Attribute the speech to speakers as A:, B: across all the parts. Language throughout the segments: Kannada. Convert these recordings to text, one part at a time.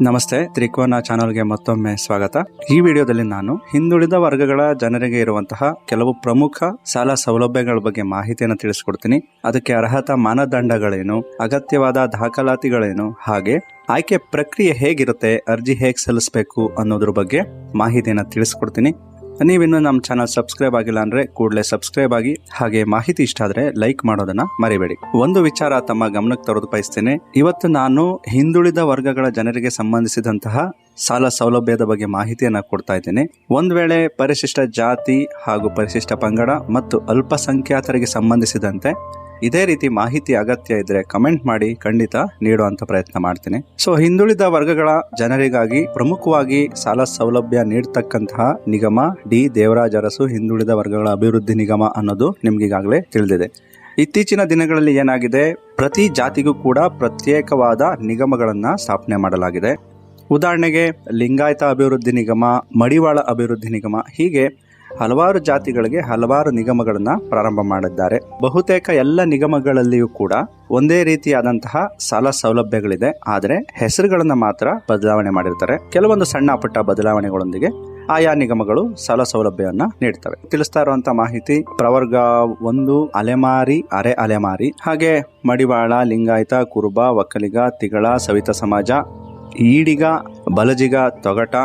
A: ನಮಸ್ತೆ, ತ್ರಿಕೋನ ಚಾನಲ್ಗೆ ಮತ್ತೊಮ್ಮೆ ಸ್ವಾಗತ. ಈ ವಿಡಿಯೋದಲ್ಲಿ ನಾನು ಹಿಂದುಳಿದ ವರ್ಗಗಳ ಜನರಿಗೆ ಇರುವಂತಹ ಕೆಲವು ಪ್ರಮುಖ ಸಾಲ ಸೌಲಭ್ಯಗಳ ಬಗ್ಗೆ ಮಾಹಿತಿಯನ್ನು ತಿಳಿಸ್ಕೊಡ್ತೀನಿ. ಅದಕ್ಕೆ ಅರ್ಹತಾ ಮಾನದಂಡಗಳೇನು, ಅಗತ್ಯವಾದ ದಾಖಲಾತಿಗಳೇನು, ಹಾಗೆ ಆಯ್ಕೆ ಪ್ರಕ್ರಿಯೆ ಹೇಗಿರುತ್ತೆ, ಅರ್ಜಿ ಹೇಗೆ ಸಲ್ಲಿಸಬೇಕು ಅನ್ನೋದ್ರ ಬಗ್ಗೆ ಮಾಹಿತಿಯನ್ನು ತಿಳಿಸ್ಕೊಡ್ತೀನಿ. ನೀವಿನ್ನು ನಮ್ಮ ಚಾನಲ್ ಸಬ್ಸ್ಕ್ರೈಬ್ ಆಗಿಲ್ಲ ಅಂದ್ರೆ ಕೂಡಲೇ ಸಬ್ಸ್ಕ್ರೈಬ್ ಆಗಿ, ಹಾಗೆ ಮಾಹಿತಿ ಇಷ್ಟ ಆದ್ರೆ ಲೈಕ್ ಮಾಡೋದನ್ನ ಮರಿಬೇಡಿ. ಒಂದು ವಿಚಾರ ತಮ್ಮ ಗಮನಕ್ಕೆ ತರೋದು ಬಯಸ್ತೇನೆ. ಇವತ್ತು ನಾನು ಹಿಂದುಳಿದ ವರ್ಗಗಳ ಜನರಿಗೆ ಸಂಬಂಧಿಸಿದಂತಹ ಸಾಲ ಸೌಲಭ್ಯದ ಬಗ್ಗೆ ಮಾಹಿತಿಯನ್ನ ಕೊಡ್ತಾ ಇದ್ದೇನೆ. ಒಂದ್ ವೇಳೆ ಪರಿಶಿಷ್ಟ ಜಾತಿ ಹಾಗೂ ಪರಿಶಿಷ್ಟ ಪಂಗಡ ಮತ್ತು ಅಲ್ಪಸಂಖ್ಯಾತರಿಗೆ ಸಂಬಂಧಿಸಿದಂತೆ ಇದೇ ರೀತಿ ಮಾಹಿತಿ ಅಗತ್ಯ ಇದ್ರೆ ಕಮೆಂಟ್ ಮಾಡಿ ಖಂಡಿತ ನೀಡುವಂತ ಪ್ರಯತ್ನ ಮಾಡ್ತೀನಿ. ಸೊ ಹಿಂದುಳಿದ ವರ್ಗಗಳ ಜನರಿಗಾಗಿ ಪ್ರಮುಖವಾಗಿ ಸಾಲ ಸೌಲಭ್ಯ ನೀಡತಕ್ಕಂತಹ ನಿಗಮ ಡಿ ದೇವರಾಜ ಅರಸು ಹಿಂದುಳಿದ ವರ್ಗಗಳ ಅಭಿವೃದ್ಧಿ ನಿಗಮ ಅನ್ನೋದು ನಿಮ್ಗೆ ಈಗಾಗಲೇ ತಿಳಿದಿದೆ. ಇತ್ತೀಚಿನ ದಿನಗಳಲ್ಲಿ ಏನಾಗಿದೆ? ಪ್ರತಿ ಜಾತಿಗೂ ಕೂಡ ಪ್ರತ್ಯೇಕವಾದ ನಿಗಮಗಳನ್ನು ಸ್ಥಾಪನೆ ಮಾಡಲಾಗಿದೆ. ಉದಾಹರಣೆಗೆ ಲಿಂಗಾಯತ ಅಭಿವೃದ್ಧಿ ನಿಗಮ, ಮಡಿವಾಳ ಅಭಿವೃದ್ಧಿ ನಿಗಮ ಹೀಗೆ ಹಲವಾರು ಜಾತಿಗಳಿಗೆ ಹಲವಾರು ನಿಗಮಗಳನ್ನು ಪ್ರಾರಂಭ ಮಾಡಿದ್ದಾರೆ. ಬಹುತೇಕ ಎಲ್ಲ ನಿಗಮಗಳಲ್ಲಿಯೂ ಕೂಡ ಒಂದೇ ರೀತಿಯಾದಂತಹ ಸಾಲ ಸೌಲಭ್ಯಗಳಿದೆ. ಆದರೆ ಹೆಸರುಗಳನ್ನ ಮಾತ್ರ ಬದಲಾವಣೆ ಮಾಡಿರ್ತಾರೆ. ಕೆಲವೊಂದು ಸಣ್ಣ ಪುಟ್ಟ ಬದಲಾವಣೆಗಳೊಂದಿಗೆ ಆಯಾ ನಿಗಮಗಳು ಸಾಲ ಸೌಲಭ್ಯವನ್ನ ನೀಡ್ತವೆ. ತಿಳಿಸ್ತಾ ಇರುವಂತಹ ಮಾಹಿತಿ ಪ್ರವರ್ಗ ಒಂದು, ಅಲೆಮಾರಿ, ಅರೆ ಅಲೆಮಾರಿ, ಹಾಗೆ ಮಡಿವಾಳ, ಲಿಂಗಾಯತ, ಕುರುಬ, ಒಕ್ಕಲಿಗ, ತಿಗಳ, ಸವಿತ ಸಮಾಜ, ಈಡಿಗ, ಬಲಜಿಗ, ತೊಗಟ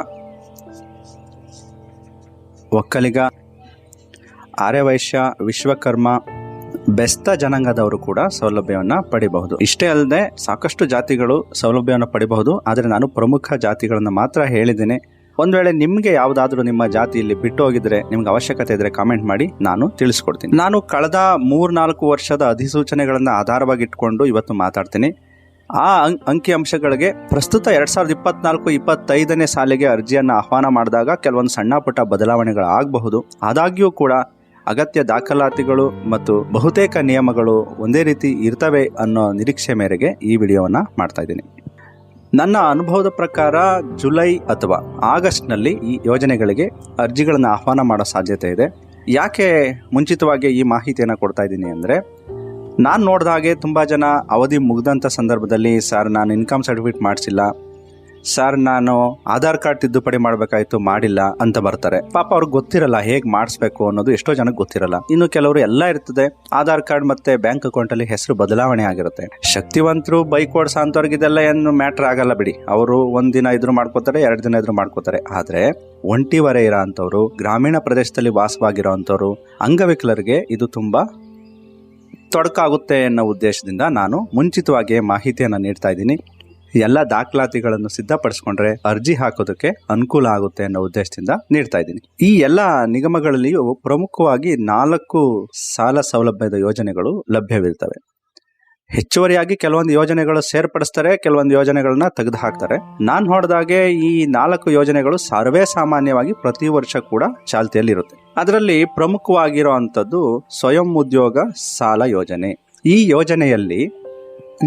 A: ಒಕ್ಕಲಿಗ, ಆರ್ಯವೈಶ್ಯ, ವಿಶ್ವಕರ್ಮ, ಬೆಸ್ತ ಜನಾಂಗದವರು ಕೂಡ ಸೌಲಭ್ಯವನ್ನು ಪಡಿಬಹುದು. ಇಷ್ಟೇ ಅಲ್ಲದೆ ಸಾಕಷ್ಟು ಜಾತಿಗಳು ಸೌಲಭ್ಯವನ್ನು ಪಡಿಬಹುದು. ಆದರೆ ನಾನು ಪ್ರಮುಖ ಜಾತಿಗಳನ್ನು ಮಾತ್ರ ಹೇಳಿದ್ದೇನೆ. ಒಂದು ವೇಳೆ ನಿಮಗೆ ಯಾವುದಾದ್ರೂ ನಿಮ್ಮ ಜಾತಿಯಲ್ಲಿ ಬಿಟ್ಟು ಹೋಗಿದ್ರೆ, ನಿಮ್ಗೆ ಅವಶ್ಯಕತೆ ಇದ್ರೆ ಕಾಮೆಂಟ್ ಮಾಡಿ, ನಾನು ತಿಳಿಸ್ಕೊಡ್ತೀನಿ. ನಾನು ಕಳೆದ ಮೂರ್ನಾಲ್ಕು ವರ್ಷದ ಅಧಿಸೂಚನೆಗಳನ್ನ ಆಧಾರವಾಗಿ ಇಟ್ಕೊಂಡು ಇವತ್ತು ಮಾತಾಡ್ತೀನಿ. ಆ ಅಂಕಿ ಅಂಶಗಳಿಗೆ ಪ್ರಸ್ತುತ ಎರಡ್ ಸಾವಿರದ ಇಪ್ಪತ್ನಾಲ್ಕು, ಇಪ್ಪತ್ತೈದನೇ ಸಾಲಿಗೆ ಅರ್ಜಿಯನ್ನು ಆಹ್ವಾನ ಮಾಡಿದಾಗ ಕೆಲವೊಂದು ಸಣ್ಣ ಪುಟ್ಟ ಬದಲಾವಣೆಗಳಾಗಬಹುದು. ಆದಾಗ್ಯೂ ಕೂಡ ಅಗತ್ಯ ದಾಖಲಾತಿಗಳು ಮತ್ತು ಬಹುತೇಕ ನಿಯಮಗಳು ಒಂದೇ ರೀತಿ ಇರ್ತವೆ ಅನ್ನೋ ನಿರೀಕ್ಷೆ ಮೇರೆಗೆ ಈ ವಿಡಿಯೋವನ್ನು ಮಾಡ್ತಾ ಇದ್ದೀನಿ. ನನ್ನ ಅನುಭವದ ಪ್ರಕಾರ ಜುಲೈ ಅಥವಾ ಆಗಸ್ಟ್ನಲ್ಲಿ ಈ ಯೋಜನೆಗಳಿಗೆ ಅರ್ಜಿಗಳನ್ನು ಆಹ್ವಾನ ಮಾಡೋ ಸಾಧ್ಯತೆ ಇದೆ. ಯಾಕೆ ಮುಂಚಿತವಾಗಿ ಈ ಮಾಹಿತಿಯನ್ನು ಕೊಡ್ತಾ ಇದ್ದೀನಿ ಅಂದರೆ ನಾನು ನೋಡಿದ ಹಾಗೆ ತುಂಬ ಜನ ಅವಧಿ ಮುಗ್ದಂಥ ಸಂದರ್ಭದಲ್ಲಿ ಸರ್ ನಾನು ಇನ್ಕಮ್ ಸರ್ಟಿಫಿಕೇಟ್ ಮಾಡಿಸಿಲ್ಲ. ಸರ್ ನಾನು ಆಧಾರ್ ಕಾರ್ಡ್ ತಿದ್ದುಪಡಿ ಮಾಡಬೇಕಾಯ್ತು, ಮಾಡಿಲ್ಲ ಅಂತ ಬರ್ತಾರೆ. ಪಾಪ ಅವ್ರಿಗೆ ಗೊತ್ತಿರಲ್ಲ ಹೇಗೆ ಮಾಡಿಸ್ಬೇಕು ಅನ್ನೋದು ಎಷ್ಟೋ ಜನಕ್ಕೆ ಗೊತ್ತಿರಲ್ಲ. ಇನ್ನು ಕೆಲವರು ಎಲ್ಲ ಇರ್ತದೆ, ಆಧಾರ್ ಕಾರ್ಡ್ ಮತ್ತೆ ಬ್ಯಾಂಕ್ ಅಕೌಂಟ್ ಅಲ್ಲಿ ಹೆಸರು ಬದಲಾವಣೆ ಆಗಿರುತ್ತೆ. ಶಕ್ತಿವಂತರು ಬೈಕ್ ಓಡಿಸೋ ಅಂಥವ್ರಿಗೆ ಇದೆಲ್ಲ ಏನು ಮ್ಯಾಟ್ರ್ ಆಗಲ್ಲ ಬಿಡಿ. ಅವರು ಒಂದ್ ದಿನ ಇದ್ರು ಮಾಡ್ಕೋತಾರೆ, ಎರಡು ದಿನ ಇದ್ರು ಮಾಡ್ಕೋತಾರೆ. ಆದ್ರೆ ಒಂಟಿವರೆ ಇರೋ ಅಂಥವ್ರು ಗ್ರಾಮೀಣ ಪ್ರದೇಶದಲ್ಲಿ ವಾಸವಾಗಿರೋ ಅಂಥವ್ರು ಅಂಗವಿಕಲರಿಗೆ ಇದು ತುಂಬಾ ತೊಡಕಾಗುತ್ತೆ ಅನ್ನೋ ಉದ್ದೇಶದಿಂದ ನಾನು ಮುಂಚಿತವಾಗಿ ಮಾಹಿತಿಯನ್ನು ನೀಡ್ತಾ ಇದ್ದೀನಿ. ಎಲ್ಲ ದಾಖಲಾತಿಗಳನ್ನು ಸಿದ್ಧಪಡಿಸ್ಕೊಂಡ್ರೆ ಅರ್ಜಿ ಹಾಕೋದಕ್ಕೆ ಅನುಕೂಲ ಆಗುತ್ತೆ ಅನ್ನೋ ಉದ್ದೇಶದಿಂದ ನೀಡ್ತಾ ಇದ್ದೀನಿ. ಈ ಎಲ್ಲ ನಿಗಮಗಳಲ್ಲಿಯೂ ಪ್ರಮುಖವಾಗಿ ನಾಲ್ಕು ಸಾಲ ಸೌಲಭ್ಯದ ಯೋಜನೆಗಳು ಲಭ್ಯವಿರ್ತವೆ. ಹೆಚ್ಚುವರಿಯಾಗಿ ಕೆಲವೊಂದು ಯೋಜನೆಗಳು ಸೇರ್ಪಡಿಸ್ತಾರೆ, ಕೆಲವೊಂದು ಯೋಜನೆಗಳನ್ನ ತೆಗೆದು ಹಾಕ್ತಾರೆ ನಾನು ಹೊಡೆದಾಗೆ ಈ ನಾಲ್ಕು ಯೋಜನೆಗಳು ಸರ್ವೇ ಸಾಮಾನ್ಯವಾಗಿ ಪ್ರತಿ ವರ್ಷ ಕೂಡ ಚಾಲ್ತಿಯಲ್ಲಿರುತ್ತೆ. ಅದರಲ್ಲಿ ಪ್ರಮುಖವಾಗಿರುವಂಥದ್ದು ಸ್ವಯಂ ಉದ್ಯೋಗ ಸಾಲ ಯೋಜನೆ. ಈ ಯೋಜನೆಯಲ್ಲಿ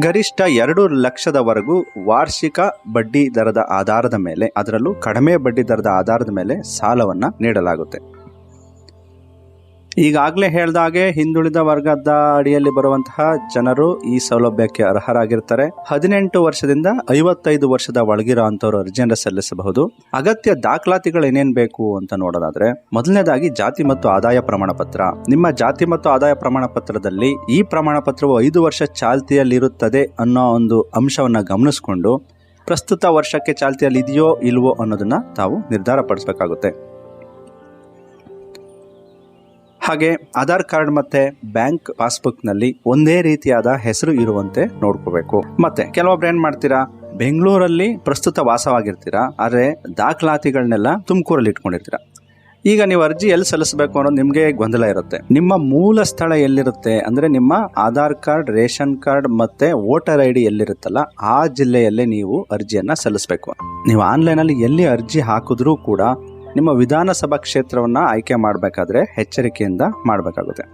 A: ಗರಿಷ್ಠ ಎರಡು ಲಕ್ಷದವರೆಗೂ ವಾರ್ಷಿಕ ಬಡ್ಡಿ ದರದ ಆಧಾರದ ಮೇಲೆ, ಅದರಲ್ಲೂ ಕಡಿಮೆ ಬಡ್ಡಿ ದರದ ಆಧಾರದ ಮೇಲೆ ಸಾಲವನ್ನ ನೀಡಲಾಗುತ್ತೆ. ಈಗಾಗಲೇ ಹೇಳ್ದಾಗೆ ಹಿಂದುಳಿದ ವರ್ಗದ ಅಡಿಯಲ್ಲಿ ಬರುವಂತಹ ಜನರು ಈ ಸೌಲಭ್ಯಕ್ಕೆ ಅರ್ಹರಾಗಿರ್ತಾರೆ. ಹದಿನೆಂಟು ವರ್ಷದಿಂದ ಐವತ್ತೈದು ವರ್ಷದ ಒಳಗಿರೋ ಅಂತವ್ರು ಅರ್ಜಿಯನ್ನು ಸಲ್ಲಿಸಬಹುದು. ಅಗತ್ಯ ದಾಖಲಾತಿಗಳು ಏನೇನ್ ಬೇಕು ಅಂತ ನೋಡೋದಾದ್ರೆ, ಮೊದಲನೇದಾಗಿ ಜಾತಿ ಮತ್ತು ಆದಾಯ ಪ್ರಮಾಣ ಪತ್ರ ನಿಮ್ಮ ಜಾತಿ ಮತ್ತು ಆದಾಯ ಪ್ರಮಾಣ ಪತ್ರದಲ್ಲಿ ಈ ಪ್ರಮಾಣ ಪತ್ರವು ಐದು ವರ್ಷ ಚಾಲ್ತಿಯಲ್ಲಿರುತ್ತದೆ ಅನ್ನೋ ಒಂದು ಅಂಶವನ್ನ ಗಮನಿಸಿಕೊಂಡು, ಪ್ರಸ್ತುತ ವರ್ಷಕ್ಕೆ ಚಾಲ್ತಿಯಲ್ಲಿ ಇದೆಯೋ ಇಲ್ವೋ ಅನ್ನೋದನ್ನ ತಾವು ನಿರ್ಧಾರ ಪಡಿಸಬೇಕಾಗುತ್ತೆ. ಹಾಗೆ ಆಧಾರ್ ಕಾರ್ಡ್ ಮತ್ತೆ ಬ್ಯಾಂಕ್ ಪಾಸ್ಬುಕ್ನಲ್ಲಿ ಒಂದೇ ರೀತಿಯಾದ ಹೆಸರು ಇರುವಂತೆ ನೋಡ್ಕೋಬೇಕು. ಮತ್ತೆ ಕೆಲವೊಬ್ರು ಏನ್ ಮಾಡ್ತೀರಾ, ಬೆಂಗಳೂರಲ್ಲಿ ಪ್ರಸ್ತುತ ವಾಸವಾಗಿರ್ತೀರಾ, ಆದ್ರೆ ದಾಖಲಾತಿಗಳನ್ನೆಲ್ಲ ತುಮಕೂರಲ್ಲಿ ಇಟ್ಕೊಂಡಿರ್ತೀರಾ. ಈಗ ನೀವು ಅರ್ಜಿ ಎಲ್ಲಿ ಸಲ್ಲಿಸಬೇಕು ಅನ್ನೋದು ನಿಮಗೆ ಗೊಂದಲ ಇರುತ್ತೆ. ನಿಮ್ಮ ಮೂಲ ಸ್ಥಳ ಎಲ್ಲಿರುತ್ತೆ ಅಂದ್ರೆ ನಿಮ್ಮ ಆಧಾರ್ ಕಾರ್ಡ್, ರೇಷನ್ ಕಾರ್ಡ್ ಮತ್ತೆ ವೋಟರ್ ಐ ಡಿ ಎಲ್ಲಿರುತ್ತಲ್ಲ, ಆ ಜಿಲ್ಲೆಯಲ್ಲೇ ನೀವು ಅರ್ಜಿಯನ್ನ ಸಲ್ಲಿಸಬೇಕು. ನೀವು ಆನ್ಲೈನ್ ಅಲ್ಲಿ ಎಲ್ಲಿ ಅರ್ಜಿ ಹಾಕಿದ್ರೂ ಕೂಡ ನಿಮ್ಮ ವಿಧಾನಸಭಾ ಕ್ಷೇತ್ರವನ್ನು ಆಯ್ಕೆ ಮಾಡಬೇಕಾದ್ರೆ ಎಚ್ಚರಿಕೆಯಿಂದ ಮಾಡಬೇಕಾಗುತ್ತೆ.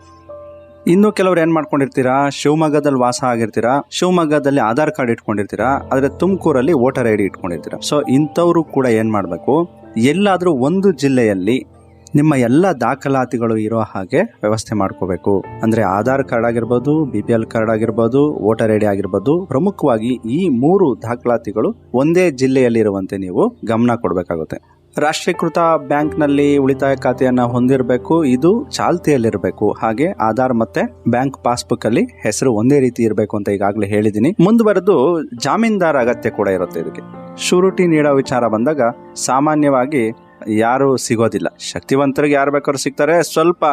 A: ಇನ್ನು ಕೆಲವರು ಏನು ಮಾಡ್ಕೊಂಡಿರ್ತೀರಾ? ಶಿವಮೊಗ್ಗದಲ್ಲಿ ವಾಸ ಆಗಿರ್ತೀರಾ? ಶಿವಮೊಗ್ಗದಲ್ಲಿ ಆಧಾರ್ ಕಾರ್ಡ್ ಇಟ್ಕೊಂಡಿರ್ತೀರಾ? ಆದ್ರೆ ತುಮಕೂರಲ್ಲಿ ವೋಟರ್ ಐ ಡಿ ಇಟ್ಕೊಂಡಿರ್ತೀರಾ? ಸೊ ಇಂಥವ್ರು ಕೂಡ ಏನು ಮಾಡಬೇಕು? ಎಲ್ಲಾದ್ರೂ ಒಂದು ಜಿಲ್ಲೆಯಲ್ಲಿ ನಿಮ್ಮ ಎಲ್ಲ ದಾಖಲಾತಿಗಳು ಇರೋ ಹಾಗೆ ವ್ಯವಸ್ಥೆ ಮಾಡ್ಕೋಬೇಕು. ಅಂದ್ರೆ ಆಧಾರ್ ಕಾರ್ಡ್ ಆಗಿರ್ಬೋದು, ಬಿ ಪಿ ಎಲ್ ಕಾರ್ಡ್ ಆಗಿರ್ಬೋದು, ವೋಟರ್ ಐ ಡಿ ಆಗಿರ್ಬೋದು, ಪ್ರಮುಖವಾಗಿ ಈ ಮೂರು ದಾಖಲಾತಿಗಳು ಒಂದೇ ಜಿಲ್ಲೆಯಲ್ಲಿರುವಂತೆ ನೀವು ಗಮನ ಕೊಡಬೇಕಾಗುತ್ತೆ. ರಾಷ್ಟ್ರೀಕೃತ ಬ್ಯಾಂಕ್ನಲ್ಲಿ ಉಳಿತಾಯ ಖಾತೆಯನ್ನು ಹೊಂದಿರಬೇಕು, ಇದು ಚಾಲ್ತಿಯಲ್ಲಿರಬೇಕು. ಹಾಗೆ ಆಧಾರ್ ಮತ್ತೆ ಬ್ಯಾಂಕ್ ಪಾಸ್ಬುಕ್ ಅಲ್ಲಿ ಹೆಸರು ಒಂದೇ ರೀತಿ ಇರಬೇಕು ಅಂತ ಈಗಾಗಲೇ ಹೇಳಿದ್ದೀನಿ. ಮುಂದುವರೆದು ಜಾಮೀನ್ದಾರ ಅಗತ್ಯ ಕೂಡ ಇರುತ್ತೆ ಇದಕ್ಕೆ. ಶೂರಿಟಿ ನೀಡೋ ವಿಚಾರ ಬಂದಾಗ ಸಾಮಾನ್ಯವಾಗಿ ಯಾರು ಸಿಗೋದಿಲ್ಲ. ಶಕ್ತಿವಂತರಿಗೆ ಯಾರು ಬೇಕಾದ್ರೂ ಸಿಗ್ತಾರೆ. ಸ್ವಲ್ಪ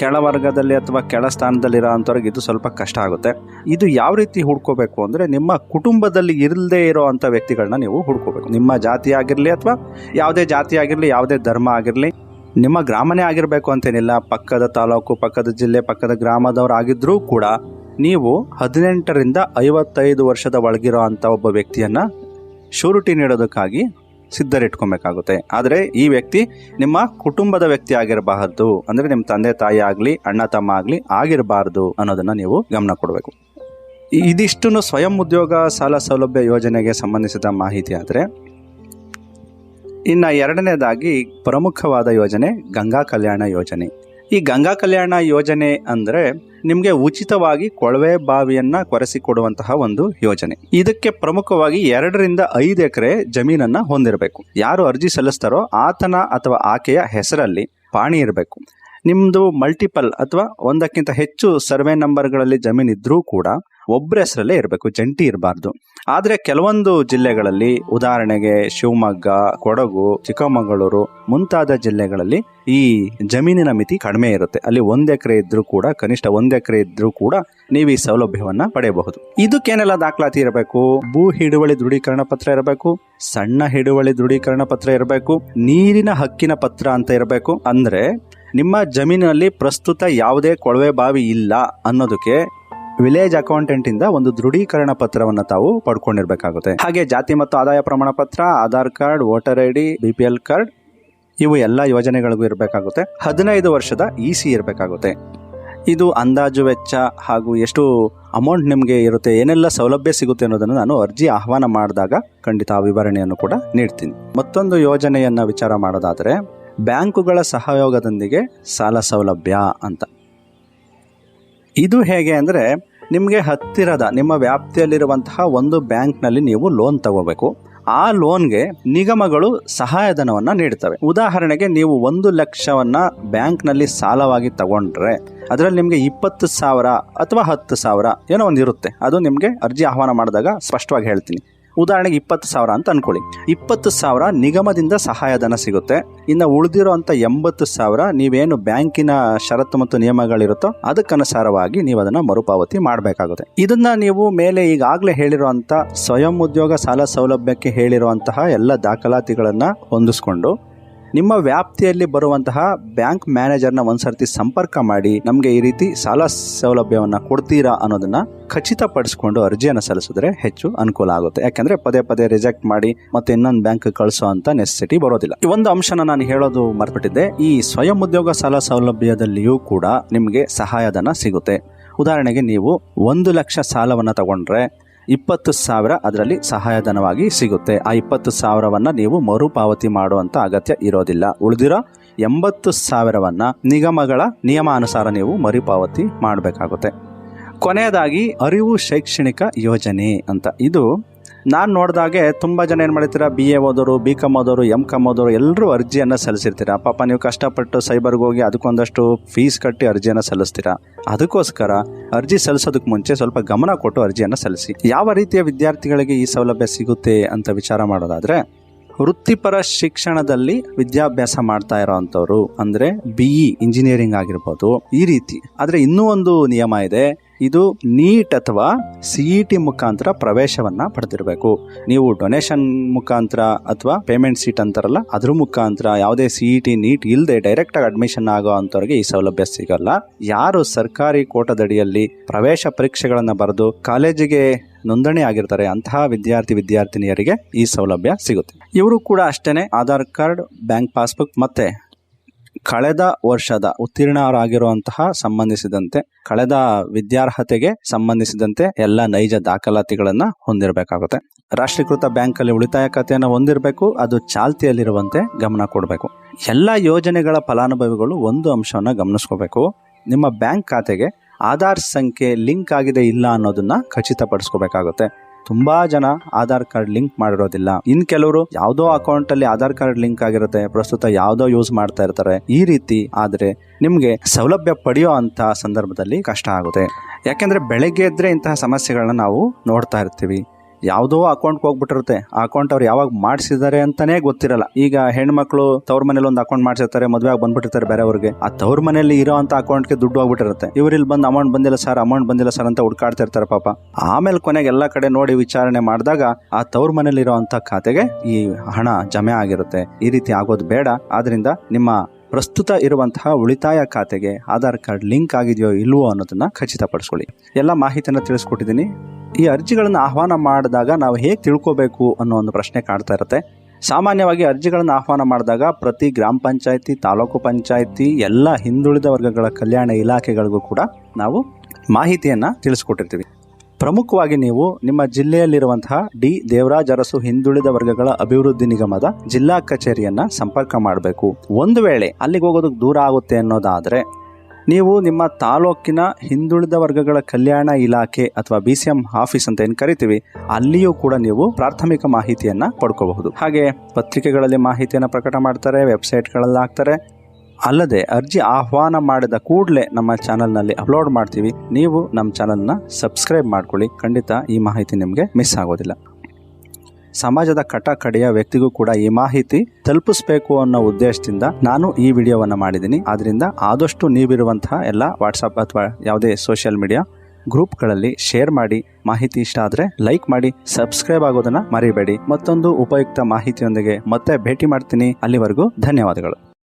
A: ಕೆಳವರ್ಗದಲ್ಲಿ ಅಥವಾ ಕೆಳ ಸ್ಥಾನದಲ್ಲಿರೋ ಅಂಥವ್ರಿಗೆ ಇದು ಸ್ವಲ್ಪ ಕಷ್ಟ ಆಗುತ್ತೆ. ಇದು ಯಾವ ರೀತಿ ಹುಡ್ಕೋಬೇಕು ಅಂದ್ರೆ ನಿಮ್ಮ ಕುಟುಂಬದಲ್ಲಿ ಇರದೇ ಇರೋ ಅಂಥ ವ್ಯಕ್ತಿಗಳನ್ನ ನೀವು ಹುಡ್ಕೋಬೇಕು. ನಿಮ್ಮ ಜಾತಿ ಆಗಿರಲಿ ಅಥವಾ ಯಾವುದೇ ಜಾತಿ ಆಗಿರಲಿ, ಯಾವುದೇ ಧರ್ಮ ಆಗಿರಲಿ, ನಿಮ್ಮ ಗ್ರಾಮನೇ ಆಗಿರಬೇಕು ಅಂತೇನಿಲ್ಲ. ಪಕ್ಕದ ತಾಲೂಕು, ಪಕ್ಕದ ಜಿಲ್ಲೆ, ಪಕ್ಕದ ಗ್ರಾಮದವ್ರು ಆಗಿದ್ರೂ ಕೂಡ ನೀವು ಹದಿನೆಂಟರಿಂದ ಐವತ್ತೈದು ವರ್ಷದ ಒಳಗಿರೋ ಅಂಥ ಒಬ್ಬ ವ್ಯಕ್ತಿಯನ್ನ ಶೂರಿಟಿ ನೀಡೋದಕ್ಕಾಗಿ ಸಿದ್ಧರಿಟ್ಕೊಬೇಕಾಗುತ್ತೆ. ಆದರೆ ಈ ವ್ಯಕ್ತಿ ನಿಮ್ಮ ಕುಟುಂಬದ ವ್ಯಕ್ತಿ ಆಗಿರಬಾರದು. ಅಂದ್ರೆ ನಿಮ್ಮ ತಂದೆ ತಾಯಿ ಆಗಲಿ, ಅಣ್ಣ ತಮ್ಮ ಆಗಲಿ ಆಗಿರಬಾರ್ದು ಅನ್ನೋದನ್ನ ನೀವು ಗಮನ ಕೊಡಬೇಕು. ಇದಿಷ್ಟು ಸ್ವಯಂ ಉದ್ಯೋಗ ಸಾಲ ಸೌಲಭ್ಯ ಯೋಜನೆಗೆ ಸಂಬಂಧಿಸಿದ ಮಾಹಿತಿ ಆದರೆ, ಇನ್ನು ಎರಡನೇದಾಗಿ ಪ್ರಮುಖವಾದ ಯೋಜನೆ ಗಂಗಾ ಕಲ್ಯಾಣ ಯೋಜನೆ. ಈ ಗಂಗಾ ಕಲ್ಯಾಣ ಯೋಜನೆ ಅಂದರೆ ನಿಮಗೆ ಉಚಿತವಾಗಿ ಕೊಳವೆ ಬಾವಿಯನ್ನ ಕೊರೆಸಿಕೊಡುವಂತಹ ಒಂದು ಯೋಜನೆ. ಇದಕ್ಕೆ ಪ್ರಮುಖವಾಗಿ ಎರಡರಿಂದ ಐದು ಎಕರೆ ಜಮೀನನ್ನ ಹೊಂದಿರಬೇಕು. ಯಾರು ಅರ್ಜಿ ಸಲ್ಲಿಸ್ತಾರೋ ಆತನ ಅಥವಾ ಆಕೆಯ ಹೆಸರಲ್ಲಿ ಪಾಣಿ ಇರಬೇಕು. ನಿಮ್ಮದು ಮಲ್ಟಿಪಲ್ ಅಥವಾ ಒಂದಕ್ಕಿಂತ ಹೆಚ್ಚು ಸರ್ವೆ ನಂಬರ್ಗಳಲ್ಲಿ ಜಮೀನು ಇದ್ರೂ ಕೂಡ ಒಬ್ಬರ ಹೆಸರಲ್ಲೇ ಇರಬೇಕು, ಜಂಟಿ ಇರಬಾರ್ದು. ಆದರೆ ಕೆಲವೊಂದು ಜಿಲ್ಲೆಗಳಲ್ಲಿ, ಉದಾಹರಣೆಗೆ ಶಿವಮೊಗ್ಗ, ಕೊಡಗು, ಚಿಕ್ಕಮಗಳೂರು ಮುಂತಾದ ಜಿಲ್ಲೆಗಳಲ್ಲಿ ಈ ಜಮೀನಿನ ಮಿತಿ ಕಡಿಮೆ ಇರುತ್ತೆ. ಅಲ್ಲಿ ಒಂದ್ ಎಕರೆ ಇದ್ರೂ ಕೂಡ, ಕನಿಷ್ಠ ಒಂದ್ ಎಕರೆ ಇದ್ರೂ ಕೂಡ ನೀವು ಈ ಸೌಲಭ್ಯವನ್ನ ಪಡೆಯಬಹುದು. ಇದಕ್ಕೇನೆಲ್ಲ ದಾಖಲಾತಿ ಇರಬೇಕು? ಭೂ ಹಿಡುವಳಿ ದೃಢೀಕರಣ ಪತ್ರ ಇರಬೇಕು, ಸಣ್ಣ ಹಿಡುವಳಿ ದೃಢೀಕರಣ ಪತ್ರ ಇರಬೇಕು, ನೀರಿನ ಹಕ್ಕಿನ ಪತ್ರ ಅಂತ ಇರಬೇಕು. ಅಂದ್ರೆ ನಿಮ್ಮ ಜಮೀನಿನಲ್ಲಿ ಪ್ರಸ್ತುತ ಯಾವುದೇ ಕೊಳವೆ ಬಾವಿ ಇಲ್ಲ ಅನ್ನೋದಕ್ಕೆ ವಿಲೇಜ್ ಅಕೌಂಟೆಂಟ್ ಇಂದ ಒಂದು ದೃಢೀಕರಣ ಪತ್ರವನ್ನು ತಾವು ಪಡ್ಕೊಂಡಿರ್ಬೇಕಾಗುತ್ತೆ. ಹಾಗೆ ಜಾತಿ ಮತ್ತು ಆದಾಯ ಪ್ರಮಾಣ ಪತ್ರ, Aadhaar card, voter I D, B P L card ಇವು ಎಲ್ಲ ಯೋಜನೆಗಳಿಗೂ ಇರಬೇಕಾಗುತ್ತೆ. ಹದಿನೈದು ವರ್ಷದ ಇ ಸಿ ಇರಬೇಕಾಗುತ್ತೆ. ಇದು ಅಂದಾಜು ವೆಚ್ಚ ಹಾಗೂ ಎಷ್ಟು ಅಮೌಂಟ್ ನಿಮಗೆ ಇರುತ್ತೆ, ಏನೆಲ್ಲ ಸೌಲಭ್ಯ ಸಿಗುತ್ತೆ ಅನ್ನೋದನ್ನು ನಾನು ಅರ್ಜಿ ಆಹ್ವಾನ ಮಾಡಿದಾಗ ಖಂಡಿತ ಆ ವಿವರಣೆಯನ್ನು ಕೂಡ ನೀಡ್ತೀನಿ. ಮತ್ತೊಂದು ಯೋಜನೆಯನ್ನು ವಿಚಾರ ಮಾಡೋದಾದರೆ, ಬ್ಯಾಂಕುಗಳ ಸಹಯೋಗದೊಂದಿಗೆ ಸಾಲ ಸೌಲಭ್ಯ ಅಂತ. ಇದು ಹೇಗೆ ಅಂದರೆ ನಿಮಗೆ ಹತ್ತಿರದ, ನಿಮ್ಮ ವ್ಯಾಪ್ತಿಯಲ್ಲಿರುವಂತಹ ಒಂದು ಬ್ಯಾಂಕ್ನಲ್ಲಿ ನೀವು ಲೋನ್ ತಗೋಬೇಕು. ಆ ಲೋನ್ಗೆ ನಿಗಮಗಳು ಸಹಾಯಧನವನ್ನು ನೀಡ್ತವೆ. ಉದಾಹರಣೆಗೆ ನೀವು ಒಂದು ಲಕ್ಷವನ್ನ ಬ್ಯಾಂಕ್ನಲ್ಲಿ ಸಾಲವಾಗಿ ತಗೊಂಡ್ರೆ, ಅದರಲ್ಲಿ ನಿಮಗೆ ಇಪ್ಪತ್ತು ಸಾವಿರ ಅಥವಾ ಹತ್ತು ಸಾವಿರ ಏನೋ ಒಂದು ಇರುತ್ತೆ ಅದು ನಿಮಗೆ ಅರ್ಜಿ ಆಹ್ವಾನ ಮಾಡಿದಾಗ ಸ್ಪಷ್ಟವಾಗಿ ಹೇಳ್ತೀನಿ. ಉದಾಹರಣೆಗೆ ಇಪ್ಪತ್ತು ಸಾವಿರ ಅಂತ ಅನ್ಕೊಳ್ಳಿ. ಇಪ್ಪತ್ತು ಸಾವಿರ ನಿಗಮದಿಂದ ಸಹಾಯಧನ ಸಿಗುತ್ತೆ. ಇನ್ನು ಉಳಿದಿರೋ ಅಂತ ಎಂಬತ್ತು ಸಾವಿರ ನೀವೇನು ಬ್ಯಾಂಕಿನ ಷರತ್ತು ಮತ್ತು ನಿಯಮಗಳಿರುತ್ತೋ ಅದಕ್ಕನುಸಾರವಾಗಿ ನೀವು ಅದನ್ನ ಮರುಪಾವತಿ ಮಾಡಬೇಕಾಗುತ್ತೆ. ಇದನ್ನ ನೀವು ಮೇಲೆ ಈಗಾಗಲೇ ಹೇಳಿರುವಂತಹ ಸ್ವಯಂ ಉದ್ಯೋಗ ಸಾಲ ಸೌಲಭ್ಯಕ್ಕೆ ಹೇಳಿರುವಂತಹ ಎಲ್ಲ ದಾಖಲಾತಿಗಳನ್ನ ಹೊಂದಿಸ್ಕೊಂಡು ನಿಮ್ಮ ವ್ಯಾಪ್ತಿಯಲ್ಲಿ ಬರುವಂತಹ ಬ್ಯಾಂಕ್ ಮ್ಯಾನೇಜರ್ನ ಒಂದ್ಸರ್ತಿ ಸಂಪರ್ಕ ಮಾಡಿ ನಮಗೆ ಈ ರೀತಿ ಸಾಲ ಸೌಲಭ್ಯವನ್ನ ಕೊಡ್ತೀರಾ ಅನ್ನೋದನ್ನ ಖಚಿತಪಡಿಸಿಕೊಂಡು ಅರ್ಜಿಯನ್ನು ಸಲ್ಲಿಸಿದ್ರೆ ಹೆಚ್ಚು ಅನುಕೂಲ ಆಗುತ್ತೆ. ಯಾಕಂದ್ರೆ ಪದೇ ಪದೇ ರಿಜೆಕ್ಟ್ ಮಾಡಿ ಮತ್ತೆ ಇನ್ನೊಂದು ಬ್ಯಾಂಕ್ ಕಳಿಸೋ ಅಂತ ನೆಸೆಸಿಟಿ ಬರೋದಿಲ್ಲ. ಈ ಒಂದು ಅಂಶನ ನಾನು ಹೇಳೋದು ಮರ್ಬಿಟ್ಟಿದ್ದೆ ಈ ಸ್ವಯಂ ಉದ್ಯೋಗ ಸಾಲ ಸೌಲಭ್ಯದಲ್ಲಿಯೂ ಕೂಡ ನಿಮಗೆ ಸಹಾಯಧನ ಸಿಗುತ್ತೆ. ಉದಾಹರಣೆಗೆ ನೀವು ಒಂದು ಲಕ್ಷ ಸಾಲವನ್ನು ತಗೊಂಡ್ರೆ ಇಪ್ಪತ್ತು ಸಾವಿರ ಅದರಲ್ಲಿ ಸಹಾಯಧನವಾಗಿ ಸಿಗುತ್ತೆ. ಆ ಇಪ್ಪತ್ತು ಸಾವಿರವನ್ನು ನೀವು ಮರುಪಾವತಿ ಮಾಡುವಂತ ಅಗತ್ಯ ಇರೋದಿಲ್ಲ. ಉಳಿದಿರೋ ಎಂಬತ್ತು ಸಾವಿರವನ್ನು ನಿಗಮಗಳ ನಿಯಮಾನುಸಾರ ನೀವು ಮರುಪಾವತಿ ಮಾಡಬೇಕಾಗುತ್ತೆ. ಕೊನೆಯದಾಗಿ ಅರಿವು ಶೈಕ್ಷಣಿಕ ಯೋಜನೆ ಅಂತ. ಇದು ನಾನು ನೋಡಿದಾಗೆ ತುಂಬ ಜನ ಏನು ಮಾಡ್ತೀರಾ ಬಿ ಎ ಓದೋರು ಬಿ ಕಾಮ್ ಓದೋರು ಎಂ ಕಾಮ್ ಓದೋರು ಎಲ್ಲರೂ ಅರ್ಜಿಯನ್ನು ಸಲ್ಲಿಸಿರ್ತೀರ? ಪಾಪ ನೀವು ಕಷ್ಟಪಟ್ಟು ಸೈಬರ್ಗೆ ಹೋಗಿ ಅದಕ್ಕೊಂದಷ್ಟು ಫೀಸ್ ಕಟ್ಟಿ ಅರ್ಜಿಯನ್ನು ಸಲ್ಲಿಸ್ತೀರಾ? ಅದಕ್ಕೋಸ್ಕರ ಅರ್ಜಿ ಸಲ್ಲಿಸೋದಕ್ಕೆ ಮುಂಚೆ ಸ್ವಲ್ಪ ಗಮನ ಕೊಟ್ಟು ಅರ್ಜಿಯನ್ನು ಸಲ್ಲಿಸಿ. ಯಾವ ರೀತಿಯ ವಿದ್ಯಾರ್ಥಿಗಳಿಗೆ ಈ ಸೌಲಭ್ಯ ಸಿಗುತ್ತೆ ಅಂತ ವಿಚಾರ ಮಾಡೋದಾದರೆ, ವೃತ್ತಿಪರ ಶಿಕ್ಷಣದಲ್ಲಿ ವಿದ್ಯಾಭ್ಯಾಸ ಮಾಡ್ತಾ ಇರೋವಂಥವ್ರು ಅಂದರೆ ಬಿ ಇ ಇಂಜಿನಿಯರಿಂಗ್ ಆಗಿರ್ಬೋದು ಈ ರೀತಿ. ಆದರೆ ಇನ್ನೂ ಒಂದು ನಿಯಮ ಇದೆ ಇದು ನೀಟ್ ಅಥವಾ ಸಿ ಇ ಟಿ ಮುಖಾಂತರ ಪ್ರವೇಶವನ್ನ ಪಡೆದಿರಬೇಕು. ನೀವು ಡೊನೇಷನ್ ಮುಖಾಂತರ ಅಥವಾ ಪೇಮೆಂಟ್ ಸೀಟ್ ಅಂತಾರಲ್ಲ, ಅದ್ರ ಮುಖಾಂತರ ಯಾವುದೇ ಸಿ ಇ ಟಿ ನೀಟ್ ಇಲ್ಲದೆ ಡೈರೆಕ್ಟ್ ಆಗಿ ಅಡ್ಮಿಷನ್ ಆಗೋ ಅಂಥವ್ರಿಗೆ ಈ ಸೌಲಭ್ಯ ಸಿಗಲ್ಲ. ಯಾರು ಸರ್ಕಾರಿ ಕೋಟದಡಿಯಲ್ಲಿ ಪ್ರವೇಶ ಪರೀಕ್ಷೆಗಳನ್ನು ಬರೆದು ಕಾಲೇಜಿಗೆ ನೋಂದಣಿ ಆಗಿರ್ತಾರೆ, ಅಂತಹ ವಿದ್ಯಾರ್ಥಿ ವಿದ್ಯಾರ್ಥಿನಿಯರಿಗೆ ಈ ಸೌಲಭ್ಯ ಸಿಗುತ್ತೆ. ಇವರು ಕೂಡ ಅಷ್ಟೇನೆ ಆಧಾರ್ ಕಾರ್ಡ್, ಬ್ಯಾಂಕ್ ಪಾಸ್ಬುಕ್ ಮತ್ತೆ ಕಳೆದ ವರ್ಷದ ಉತ್ತೀರ್ಣರಾಗಿರುವಂತಹ ಸಂಬಂಧಿಸಿದಂತೆ, ಕಳೆದ ವಿದ್ಯಾರ್ಹತೆಗೆ ಸಂಬಂಧಿಸಿದಂತೆ ಎಲ್ಲ ನೈಜ ದಾಖಲಾತಿಗಳನ್ನ ಹೊಂದಿರಬೇಕಾಗುತ್ತೆ. ರಾಷ್ಟ್ರೀಕೃತ ಬ್ಯಾಂಕ್ ಅಲ್ಲಿ ಉಳಿತಾಯ ಖಾತೆಯನ್ನು ಹೊಂದಿರಬೇಕು, ಅದು ಚಾಲ್ತಿಯಲ್ಲಿರುವಂತೆ ಗಮನ ಕೊಡಬೇಕು. ಎಲ್ಲ ಯೋಜನೆಗಳ ಫಲಾನುಭವಿಗಳು ಒಂದು ಅಂಶವನ್ನ ಗಮನಿಸ್ಕೋಬೇಕು. ನಿಮ್ಮ ಬ್ಯಾಂಕ್ ಖಾತೆಗೆ ಆಧಾರ್ ಸಂಖ್ಯೆ ಲಿಂಕ್ ಆಗಿದೆ ಇಲ್ಲ ಅನ್ನೋದನ್ನ ಖಚಿತಪಡಿಸ್ಕೋಬೇಕಾಗುತ್ತೆ. ತುಂಬಾ ಜನ ಆಧಾರ್ ಕಾರ್ಡ್ ಲಿಂಕ್ ಮಾಡಿರೋದಿಲ್ಲ. ಇನ್ ಕೆಲವರು ಯಾವುದೋ ಅಕೌಂಟ್ ಅಲ್ಲಿ ಆಧಾರ್ ಕಾರ್ಡ್ ಲಿಂಕ್ ಆಗಿರುತ್ತೆ, ಪ್ರಸ್ತುತ ಯಾವುದೋ ಯೂಸ್ ಮಾಡ್ತಾ ಇರ್ತಾರೆ. ಈ ರೀತಿ ಆದ್ರೆ ನಿಮ್ಗೆ ಸೌಲಭ್ಯ ಪಡೆಯೋ ಅಂತ ಸಂದರ್ಭದಲ್ಲಿ ಕಷ್ಟ ಆಗುತ್ತೆ. ಯಾಕೆಂದ್ರೆ ಬೆಳಗ್ಗೆ ಎದ್ರೆ ಇಂತಹ ಸಮಸ್ಯೆಗಳನ್ನ ನಾವು ನೋಡ್ತಾ ಇರ್ತೀವಿ. ಯಾವುದೋ ಅಕೌಂಟ್ಗೆ ಹೋಗ್ಬಿಟ್ಟಿರುತ್ತೆ. ಆ ಅಕೌಂಟ್ ಅವ್ರು ಯಾವಾಗ ಮಾಡಿಸಿದ್ದಾರೆ ಅಂತಾನೆ ಗೊತ್ತಿರಲ್ಲ. ಈಗ ಹೆಣ್ಮಕ್ಳು ತವ್ರ ಮನೇಲಿ ಒಂದು ಅಕೌಂಟ್ ಮಾಡಿಸಿರ್ತಾರೆ, ಮದುವೆ ಆಗಿ ಬಂದ್ಬಿಟ್ಟಿರ್ತಾರೆ ಬೇರೆಯವ್ರಿಗೆ. ಆ ತವ್ರ ಮನೇಲಿ ಇರೋ ಅಂತ ಅಕೌಂಟ್ಗೆ ದುಡ್ಡು ಹೋಗ್ಬಿಟ್ಟಿರುತ್ತೆ. ಇವ್ರಲ್ಲಿ ಬಂದು ಅಮೌಂಟ್ ಬಂದಿಲ್ಲ ಸರ್ ಅಮೌಂಟ್ ಬಂದಿಲ್ಲ ಸರ್ ಅಂತ ಹುಡ್ಕಾಡ್ತಾ ಇರ್ತಾರೆ ಪಾಪ. ಆಮೇಲೆ ಕೊನೆಗೆ ಎಲ್ಲ ಕಡೆ ನೋಡಿ ವಿಚಾರಣೆ ಮಾಡಿದಾಗ ಆ ತವ್ರ ಮನೇಲಿ ಅಂತ ಖಾತೆಗೆ ಈ ಹಣ ಜಮೆ ಆಗಿರುತ್ತೆ. ಈ ರೀತಿ ಆಗೋದು ಬೇಡ. ಆದ್ರಿಂದ ನಿಮ್ಮ ಪ್ರಸ್ತುತ ಇರುವಂತಹ ಉಳಿತಾಯ ಖಾತೆಗೆ ಆಧಾರ್ ಕಾರ್ಡ್ ಲಿಂಕ್ ಆಗಿದೆಯೋ ಇಲ್ವೋ ಅನ್ನೋದನ್ನ ಖಚಿತಪಡಿಸ್ಕೊಳ್ಳಿ. ಎಲ್ಲ ಮಾಹಿತಿಯನ್ನು ತಿಳಿಸ್ಕೊಟ್ಟಿದ್ದೀನಿ. ಈ ಅರ್ಜಿಗಳನ್ನು ಆಹ್ವಾನ ಮಾಡಿದಾಗ ನಾವು ಹೇಗೆ ತಿಳ್ಕೋಬೇಕು ಅನ್ನೋ ಒಂದು ಪ್ರಶ್ನೆ ಕಾಡ್ತಾ ಇರುತ್ತೆ. ಸಾಮಾನ್ಯವಾಗಿ ಅರ್ಜಿಗಳನ್ನು ಆಹ್ವಾನ ಮಾಡಿದಾಗ ಪ್ರತಿ ಗ್ರಾಮ ಪಂಚಾಯತಿ, ತಾಲೂಕು ಪಂಚಾಯತಿ, ಎಲ್ಲ ಹಿಂದುಳಿದ ವರ್ಗಗಳ ಕಲ್ಯಾಣ ಇಲಾಖೆಗಳಿಗೂ ಕೂಡ ನಾವು ಮಾಹಿತಿಯನ್ನ ತಿಳಿಸ್ಕೊಟ್ಟಿರ್ತೀವಿ. ಪ್ರಮುಖವಾಗಿ ನೀವು ನಿಮ್ಮ ಜಿಲ್ಲೆಯಲ್ಲಿರುವಂತಹ ಡಿ ದೇವರಾಜ್ ಅರಸು ಹಿಂದುಳಿದ ವರ್ಗಗಳ ಅಭಿವೃದ್ಧಿ ನಿಗಮದ ಜಿಲ್ಲಾ ಕಚೇರಿಯನ್ನ ಸಂಪರ್ಕ ಮಾಡಬೇಕು. ಒಂದು ವೇಳೆ ಅಲ್ಲಿಗೆ ಹೋಗೋದಕ್ಕೆ ದೂರ ಆಗುತ್ತೆ ಅನ್ನೋದಾದ್ರೆ ನೀವು ನಿಮ್ಮ ತಾಲೂಕಿನ ಹಿಂದುಳಿದ ವರ್ಗಗಳ ಕಲ್ಯಾಣ ಇಲಾಖೆ ಅಥವಾ ಬಿ ಸಿ ಎಂ ಆಫೀಸ್ ಅಂತ ಏನು ಕರಿತೀವಿ, ಅಲ್ಲಿಯೂ ಕೂಡ ನೀವು ಪ್ರಾಥಮಿಕ ಮಾಹಿತಿಯನ್ನ ಪಡ್ಕೋಬಹುದು. ಹಾಗೆ ಪತ್ರಿಕೆಗಳಲ್ಲಿ ಮಾಹಿತಿಯನ್ನು ಪ್ರಕಟ ಮಾಡ್ತಾರೆ, ವೆಬ್ಸೈಟ್ಗಳಲ್ಲಿ ಹಾಕ್ತಾರೆ. ಅಲ್ಲದೆ ಅರ್ಜಿ ಆಹ್ವಾನ ಮಾಡಿದ ಕೂಡಲೇ ನಮ್ಮ ಚಾನಲ್ನಲ್ಲಿ ಅಪ್ಲೋಡ್ ಮಾಡ್ತೀವಿ. ನೀವು ನಮ್ಮ ಚಾನಲ್ನ ಸಬ್ಸ್ಕ್ರೈಬ್ ಮಾಡ್ಕೊಳ್ಳಿ. ಖಂಡಿತ ಈ ಮಾಹಿತಿ ನಿಮಗೆ ಮಿಸ್ ಆಗೋದಿಲ್ಲ. ಸಮಾಜದ ಕಟ ಕಡೆಯ ವ್ಯಕ್ತಿಗೂ ಕೂಡ ಈ ಮಾಹಿತಿ ತಲುಪಿಸಬೇಕು ಅನ್ನೋ ಉದ್ದೇಶದಿಂದ ನಾನು ಈ ವಿಡಿಯೋವನ್ನು ಮಾಡಿದ್ದೀನಿ. ಆದ್ದರಿಂದ ಆದಷ್ಟು ನೀವಿರುವಂತಹ ಎಲ್ಲ ವಾಟ್ಸಪ್ ಅಥವಾ ಯಾವುದೇ ಸೋಷಿಯಲ್ ಮೀಡಿಯಾ ಗ್ರೂಪ್ಗಳಲ್ಲಿ ಶೇರ್ ಮಾಡಿ, ಮಾಹಿತಿ ಇಷ್ಟ ಆದರೆ ಲೈಕ್ ಮಾಡಿ ಸಬ್ಸ್ಕ್ರೈಬ್ ಆಗೋದನ್ನ ಮರಿಬೇಡಿ. ಮತ್ತೊಂದು ಉಪಯುಕ್ತ ಮಾಹಿತಿಯೊಂದಿಗೆ ಮತ್ತೆ ಭೇಟಿ ಮಾಡ್ತೀನಿ. ಅಲ್ಲಿವರೆಗೂ ಧನ್ಯವಾದಗಳು.